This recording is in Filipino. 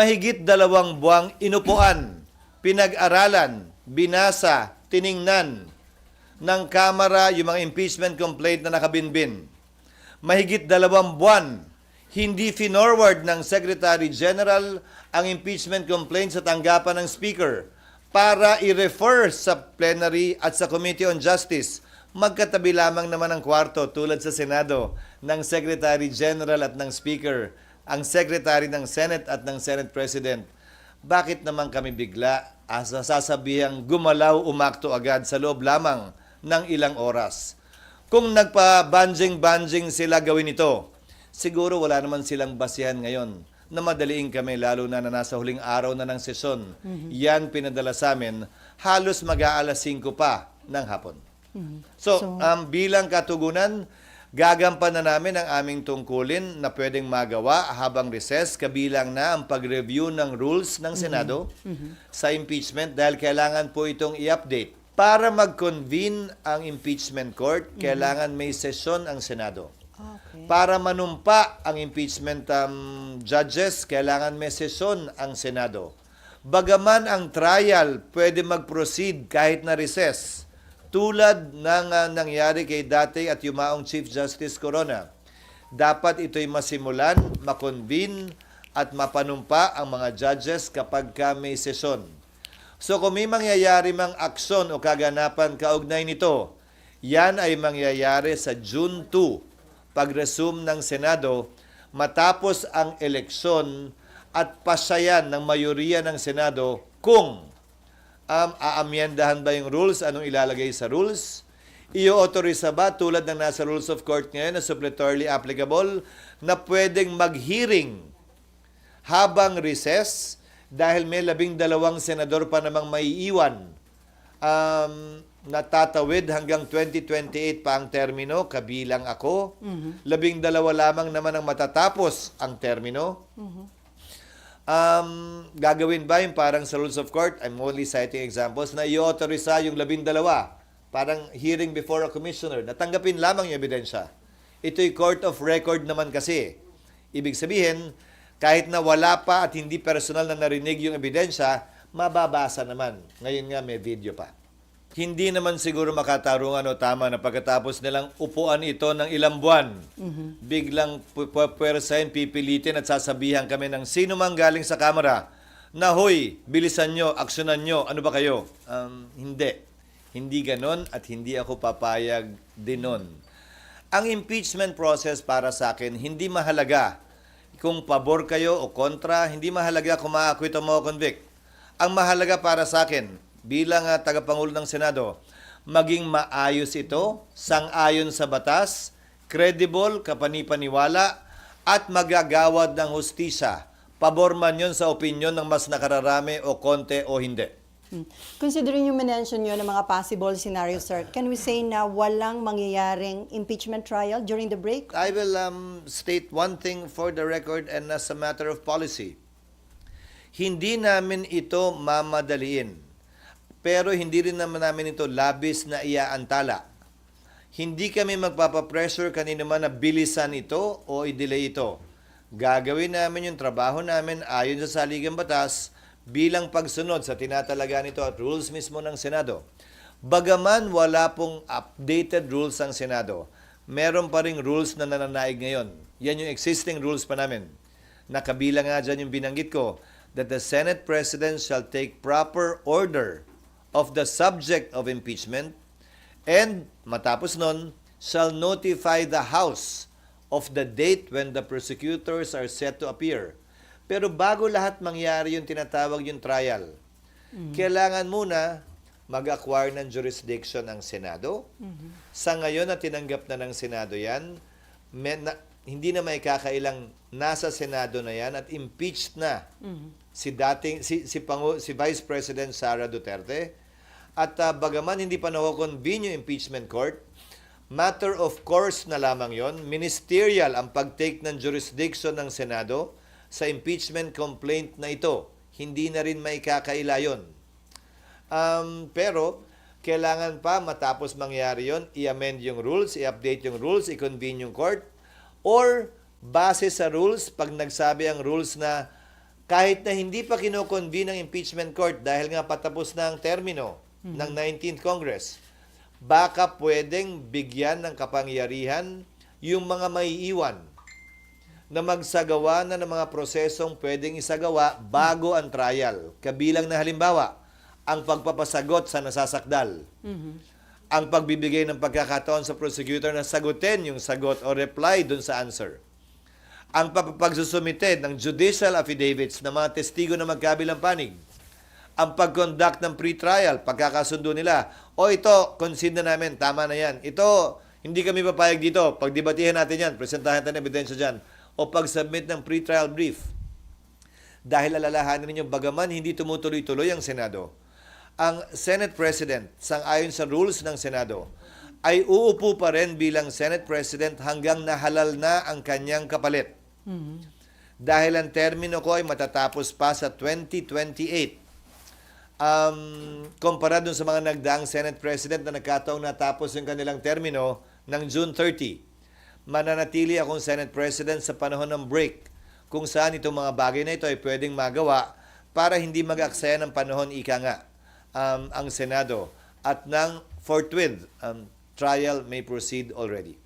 mahigit dalawang buwang inupuan, pinag-aralan, binasa, tiningnan ng Kamara yung mga impeachment complaint na nakabinbin. Mahigit dalawang buwan, hindi finorward ng Secretary General ang impeachment complaint sa tanggapan ng Speaker para i-refer sa plenary at sa Committee on Justice. Magkatabi lamang naman ang kwarto tulad sa Senado ng Secretary General at ng Speaker, ang Secretary ng Senate at ng Senate President. Bakit naman kami bigla asa sasabihang gumalaw umakto agad sa loob lamang ng ilang oras? Kung nagpa-banjing-banjing sila gawin ito, siguro wala naman silang basihan ngayon na madaliin kami lalo na na nasa huling araw na ng sesyon. Yan pinadala sa amin halos mag-aalas 5 pa ng hapon. So, um, bilang katugunan, gagampan na namin ang aming tungkulin na pwedeng magawa habang recess, kabilang na ang pag-review ng rules ng Senado sa impeachment dahil kailangan po itong i-update. Para mag-convene ang impeachment court, kailangan may sesyon ang Senado. Okay. Para manumpa ang impeachment um, judges, kailangan may sesyon ang Senado. Bagaman ang trial pwede mag-proceed kahit na recess, tulad ng uh, nangyari kay dati at yumaong Chief Justice Corona. Dapat ito'y masimulan, makonvene at mapanumpa ang mga judges kapag ka may sesyon. So kung may mangyayari mang aksyon o kaganapan kaugnay nito, yan ay mangyayari sa June 2, pag-resume ng Senado, matapos ang eleksyon at pasayan ng mayoriya ng Senado kung um, aamyendahan ba yung rules, anong ilalagay sa rules, i-authorize ba tulad ng nasa rules of court ngayon na suppletorily applicable na pwedeng mag-hearing habang recess dahil may labing dalawang senador pa namang maiiwan um, natatawid hanggang 2028 pa ang termino, kabilang ako. Labing dalawa lamang naman ang matatapos ang termino. Um, gagawin ba yung parang sa rules of court? I'm only citing examples na i-authorize yung labing dalawa. Parang hearing before a commissioner. Natanggapin lamang yung ebidensya. Ito'y court of record naman kasi. Ibig sabihin, kahit na wala pa at hindi personal na narinig yung ebidensya, mababasa naman. Ngayon nga may video pa. Hindi naman siguro makatarungan o tama na pagkatapos nilang upuan ito ng ilang buwan, biglang pu- pu- puwersahin, pipilitin at sasabihan kami ng sino mang galing sa kamera na, Hoy, bilisan nyo, aksyonan nyo, ano ba kayo? Um, hindi. Hindi ganon at hindi ako papayag din nun. Ang impeachment process para sa akin, hindi mahalaga kung pabor kayo o kontra, hindi mahalaga kung ma-acquit o ma-convict. Ang mahalaga para sa akin, bilang uh, tagapangulo ng Senado, maging maayos ito, sang-ayon sa batas, credible, kapanipaniwala, at magagawad ng hustisya. Pabor man yun sa opinyon ng mas nakararami o konti o hindi. Hmm. Considering yung mention nyo ng mga possible scenarios, sir, can we say na walang mangyayaring impeachment trial during the break? I will um, state one thing for the record and as a matter of policy. Hindi namin ito mamadaliin. Pero hindi rin naman namin ito labis na iaantala. Hindi kami magpapapressure kanino man na bilisan ito o i-delay ito. Gagawin namin yung trabaho namin ayon sa saligang batas bilang pagsunod sa tinatalaga nito at rules mismo ng Senado. Bagaman wala pong updated rules ang Senado, meron pa ring rules na nananaig ngayon. Yan yung existing rules pa namin. Nakabila nga dyan yung binanggit ko that the Senate President shall take proper order of the subject of impeachment and matapos nun, shall notify the House of the date when the prosecutors are set to appear. Pero bago lahat mangyari yung tinatawag yung trial, kailangan muna mag-acquire ng jurisdiction ang Senado. Sa ngayon na tinanggap na ng Senado yan, may, na, hindi na may kakailang nasa Senado na yan at impeached na si dating si si, Pangu, si Vice President Sara Duterte at ah, bagaman hindi pa na-convene yung impeachment court, matter of course na lamang yon, ministerial ang pag-take ng jurisdiction ng Senado sa impeachment complaint na ito. Hindi na rin may kakaila yun. Um, pero, kailangan pa matapos mangyari yon, i-amend yung rules, i-update yung rules, i-convene yung court, or base sa rules, pag nagsabi ang rules na kahit na hindi pa kinoconvene ang impeachment court dahil nga patapos na ang termino ng 19th Congress, baka pwedeng bigyan ng kapangyarihan yung mga maiiwan na magsagawa na ng mga prosesong pwedeng isagawa bago ang trial. Kabilang na halimbawa, ang pagpapasagot sa nasasakdal. Ang pagbibigay ng pagkakataon sa prosecutor na sagutin yung sagot o reply dun sa answer. Ang pagsusumite ng judicial affidavits ng mga testigo na magkabilang panig. Ang pag-conduct ng pre-trial, pagkakasundo nila. O ito, concede na namin, tama na yan. Ito, hindi kami papayag dito. Pagdebatihan natin yan, presentahan natin ebidensya dyan. O pag-submit ng pre-trial brief. Dahil alalahanin ninyo, bagaman hindi tumutuloy-tuloy ang Senado, ang Senate President, sang-ayon sa rules ng Senado, ay uupo pa rin bilang Senate President hanggang nahalal na ang kanyang kapalit. Dahil ang termino ko ay matatapos pa sa 2028. Um, kumpara dun sa mga nagdaang Senate President na nagkataong natapos yung kanilang termino ng June 30. Mananatili akong Senate President sa panahon ng break kung saan itong mga bagay na ito ay pwedeng magawa para hindi mag-aksaya ng panahon ika nga um, ang Senado at ng forthwith um, trial may proceed already.